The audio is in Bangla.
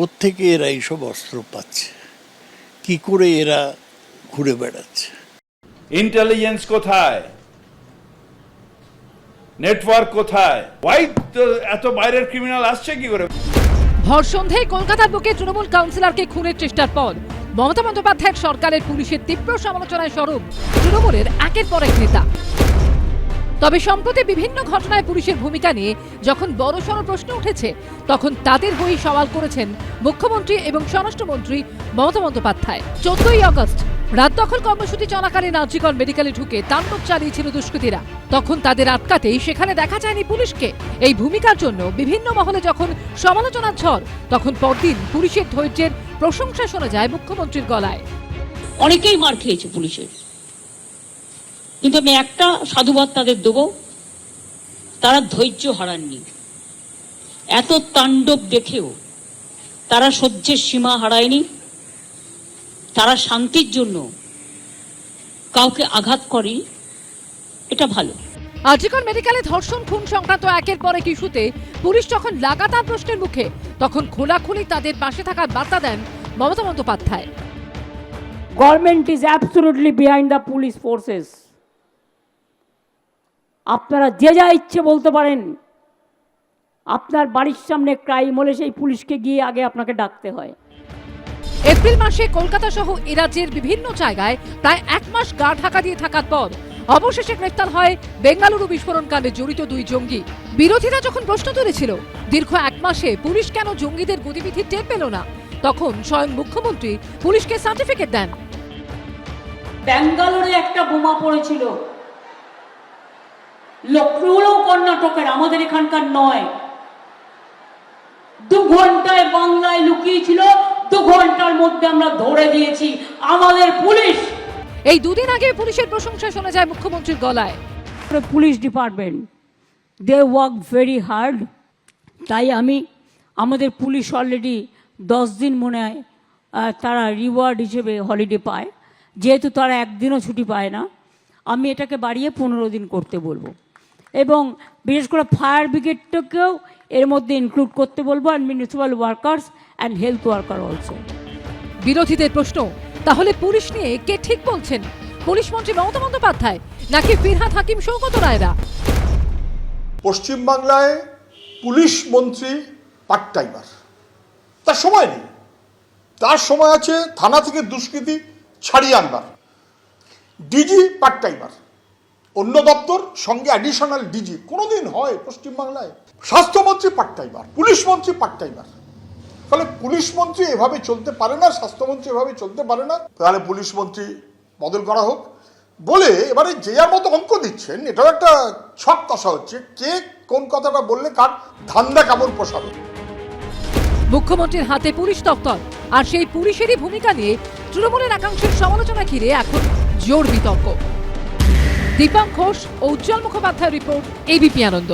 কোত্থেকে এরা এইসব অস্ত্র পাচ্ছে। কি করে এরা ঘুরে বেড়াচ্ছে? ইন্টেলিজেন্স কোথায়? নেটওয়ার্ক কোথায়? হোয়াইট এত বাইরের ক্রিমিনাল আসছে কি করে? ভর সন্ধ্যায় কলকাতার বুকে তৃণমূল কাউন্সিলরকে খুনের চেষ্টার পর মমতা বন্দ্যোপাধ্যায়ের সরকারের পুলিশের তীব্র সমালোচনায় স্বরূপ তৃণমূলের একের পর এক নেতা। তবে সম্প্রতি বিভিন্ন ঘটনায় পুলিশের ভূমিকা নিয়ে যখন বড়সড় প্রশ্ন উঠেছে, তখন তাদের হয়েই সওয়াল করেছেন মুখ্যমন্ত্রী এবং স্বরাষ্ট্রমন্ত্রী মমতা বন্দ্যোপাধ্যায়। চোদ্দই অগস্ট রাত দখল কর্মসূচি চলাকালীন আর্জিকর মেডিকেলে ঢুকে তাণ্ডব চালিয়েছিল দুষ্কৃতীরা। তখন তাদের আটকাতেই সেখানে দেখা যায়নি পুলিশকে। এই ভূমিকার জন্য বিভিন্ন মহলে যখন সমালোচনার ঝড়, তখন পরদিন পুলিশের ধৈর্যের প্রশংসা শোনা যায় মুখ্যমন্ত্রীর গলায়। অনেকেই মার খেয়েছে পুলিশের। কিন্তু আমি একটা সাধুবাদ তাদের দেবো। তারা ধৈর্য হারাননি। এত তাণ্ডব দেখেও তারা সহ্যের সীমা হারায়নি। তারা শান্তির জন্য কাউকে আঘাত করে এটা ভালো। আর্জিকর মেডিকেলে ধর্ষণ খুন সংক্রান্ত একের পর এক ইস্যুতে পুলিশ যখন লাগাতার প্রশ্নের মুখে তখন খোলাখুলি তাদের পাশে থাকার বার্তা দেন Mamata Bandyopadhyay. Government is absolutely behind the police forces আপনারা যে যা ইচ্ছে বলতে পারেন। আপনার বাড়ির সামনে ক্রাইম হলে সেই পুলিশকে গিয়ে আগে আপনাকে ডাকতে হয়। এপ্রিল মাসে কলকাতা সহ এ রাজ্যের বিভিন্ন জায়গায় প্রায় এক মাস গা ঢাকা দিয়ে থাকার পর অবশেষে গ্রেফতার হয় বেঙ্গালুরু বিস্ফোরণ কাণ্ডে জড়িত দুই জঙ্গি। বিরোধীরা যখন প্রশ্ন তুলেছিল দীর্ঘ এক মাসে পুলিশ কেন জঙ্গিদের গতিবিধি টের পেল না? তখন স্বয়ং মুখ্যমন্ত্রী পুলিশকে সার্টিফিকেট দেন। ব্যাঙ্গালোরে একটা বোমা পড়েছিল। লক্ষ্ণৌও কর্ণাটকের আমাদের এখানকার নয়। দু ঘন্টায় বাংলায় লুকিয়েছিল দু ঘণ্টার মধ্যে আমরা ধরে দিয়েছি আমাদের পুলিশ। এই দুদিন আগে পুলিশের প্রশংসা শোনা যায় মুখ্যমন্ত্রীর গলায়। Police department they work very hard তাই আমি আমাদের পুলিশ অলরেডি দশ দিন মনে হয় তারা রিওয়ার্ড হিসেবে হলিডে পায়। যেহেতু তারা একদিনও ছুটি পায় না আমি এটাকে বাড়িয়ে পনেরো দিন করতে বলব। এবং বিশেষ করে ফায়ার ব্রিগেডটাকেও এর মধ্যে ইনক্লুড করতে বলব and municipal workers and health worker also বিরোধীদের প্রশ্ন তাহলে পুলিশ নিয়ে কে ঠিক বলছেন? পুলিশ মন্ত্রী মমতা বন্দ্যোপাধ্যায় নাকি ফিরহাদ হাকিম সৌগত রায়রা? পশ্চিমবাংলায় পুলিশ মন্ত্রী পার্ট টাইমার তার সময় নেই। তার সময় আছে থানা থেকে দুষ্কৃতি ছাড়িয়ে আনবার। ডিজি পার্ট টাইমার অন্য দপ্তর, সঙ্গে অ্যাডিশনাল ডিজি কোনোদিন হয় পশ্চিমবাংলায়। স্বাস্থ্যমন্ত্রী পার্ট টাইমার পুলিশ মন্ত্রী পার্ট টাইমার তাহলে পুলিশ মন্ত্রী এভাবে চলতে পারে না, স্বাস্থ্যমন্ত্রী এভাবে চলতে পারে না। তাহলে পুলিশ মন্ত্রী বদল করা হোক। বলে এবারে যে যার মতো অঙ্ক দিচ্ছেন, এটাও একটা ছক কষা হচ্ছে, কে কোন কথাটা বললে কার ধান্দা কেমন পোষাবে। মুখ্যমন্ত্রীর হাতে পুলিশ দপ্তর, আর সেই পুলিশেরই ভূমিকা নিয়ে তৃণমূলের একাংশের সমালোচনা ঘিরে এখন জোর বিতর্ক। দীপক ঘোষ ও উজ্জ্বল মুখোপাধ্যায় রিপোর্ট এবিপি আনন্দ